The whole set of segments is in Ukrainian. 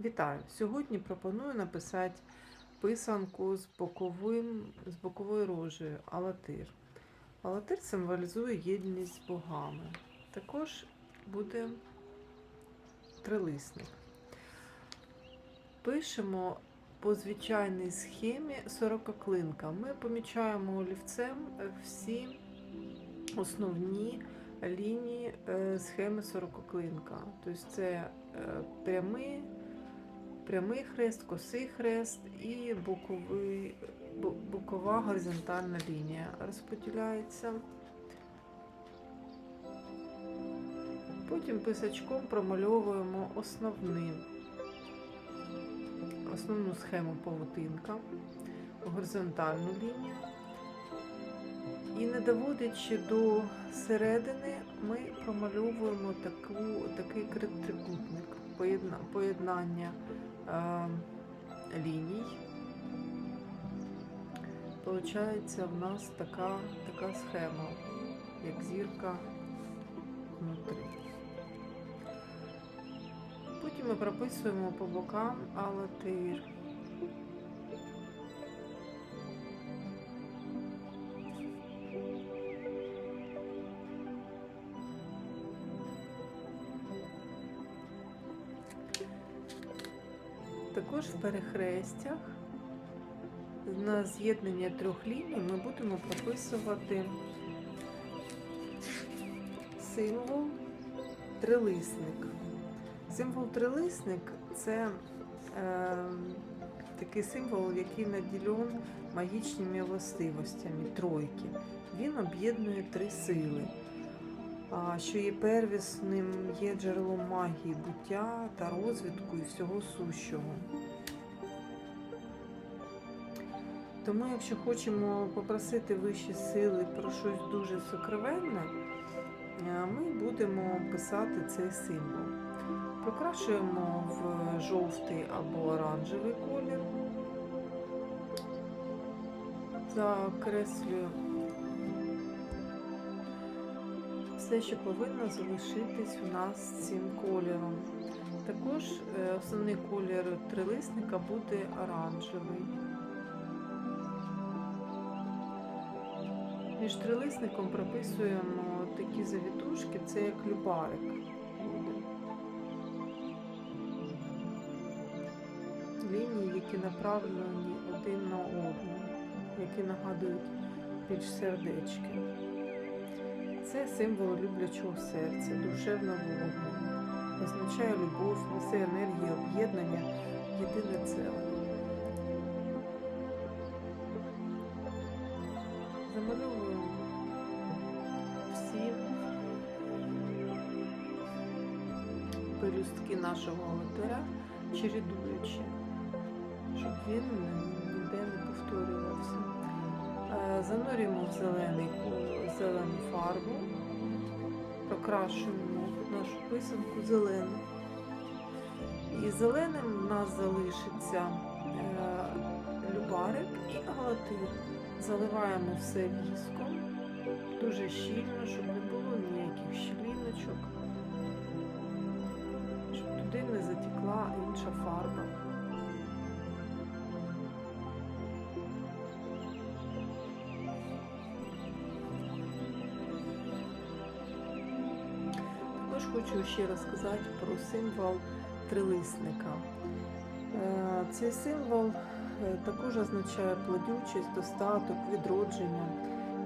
Вітаю! Сьогодні пропоную написати писанку з, боковим, з боковою рожею Алатир. Алатир символізує єдність з богами. Також буде трилисник. Пишемо по звичайній схемі 40 клинка. Ми помічаємо олівцем всі основні лінії е, схеми 40 клинка. Тобто це е, прямий, хрест, косий хрест і боковий, бокова горизонтальна лінія розподіляється. Потім писачком промальовуємо основний, основну схему павутинка, горизонтальну лінію. І не доводячи до середини, ми промальовуємо таку, такий трикутник, поєднання ліній. Получається в нас така, така схема, як зірка внутрі. Потім ми прописуємо по бокам алатир. Також в перехрестях на з'єднання трьох ліній ми будемо прописувати символ трилисник. Символ трилисник це е, такий символ, який наділен магічними властивостями тройки. Він об'єднує три сили, що є первісним, є джерелом магії, буття та розвитку і всього сущого. Тому, якщо хочемо попросити вищі сили про щось дуже сокровенне, е, ми будемо писати цей символ. Прокрашуємо в жовтий або оранжевий колір. Закреслюю все, що повинно залишитись у нас цим кольором. Також е, основний колір трилисника буде оранжевий. Між трилисником прописуємо такі завітушки, це як любарик. буде. Лінії, які направлені один на одного, які нагадують більш сердечки. Це символ люблячого серця, душевного вогню. Означає любов, несе енергію об'єднання, єдине ціле. Замальовуємо всі пелюстки нашого алатира, чередуючи, щоб він ніде не повторювався. Е, Занурюємо в зелений зелену фарбу, прокрашуємо нашу писанку зелену. І зеленим в нас залишиться е, любарик і галатир. Заливаємо все віском дуже щільно, щоб не було ніяких щіліночок, щоб туди не затекла інша фарба. Хочу ще розказати про символ трилисника. Е, Цей символ е, також означає плодючість, достаток, відродження,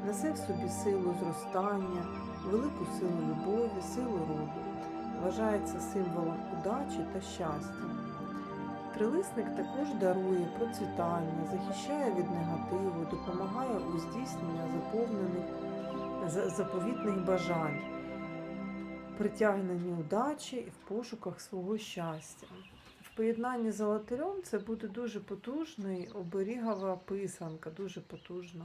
несе в собі силу зростання, велику силу любові, силу роду. Вважається символом удачі та щастя. Трилисник також дарує процвітання, захищає від негативу, допомагає у здійсненні заповнених заповітних бажань притягненні удачі і в пошуках свого щастя. В поєднанні з золотарем це буде дуже потужний оберігова писанка, дуже потужна.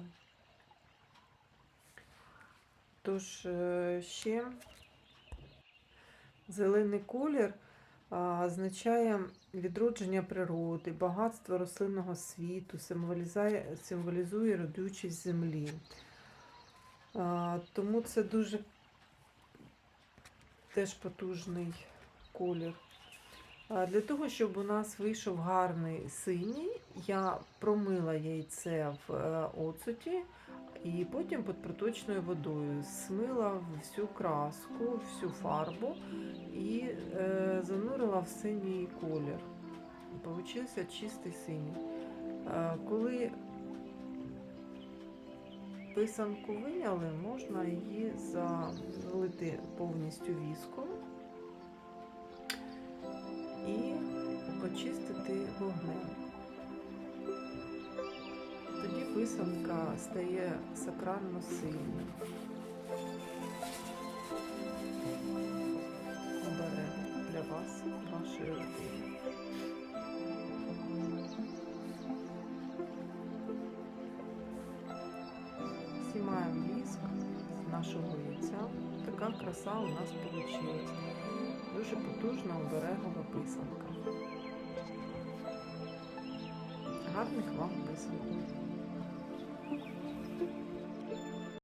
Тож е, ще зелений колір означає відродження природи, багатство рослинного світу, символізує родючість землі. Тому це дуже теж потужний колір. Для того, щоб у нас вийшов гарний синій, я промила яйце в е, оцеті і потім під проточною водою смила всю краску, всю фарбу і е, занурила в синій колір. Получився чистий синій. Е, коли писанку виняли, можна її залити повністю віском і почистити вогнем. Тоді писанка стає сакрально сильною. Оберемо для вас, вашої родини. Така краса у нас вийшла. Дуже потужна оберегова писанка. Гарних вам писанок.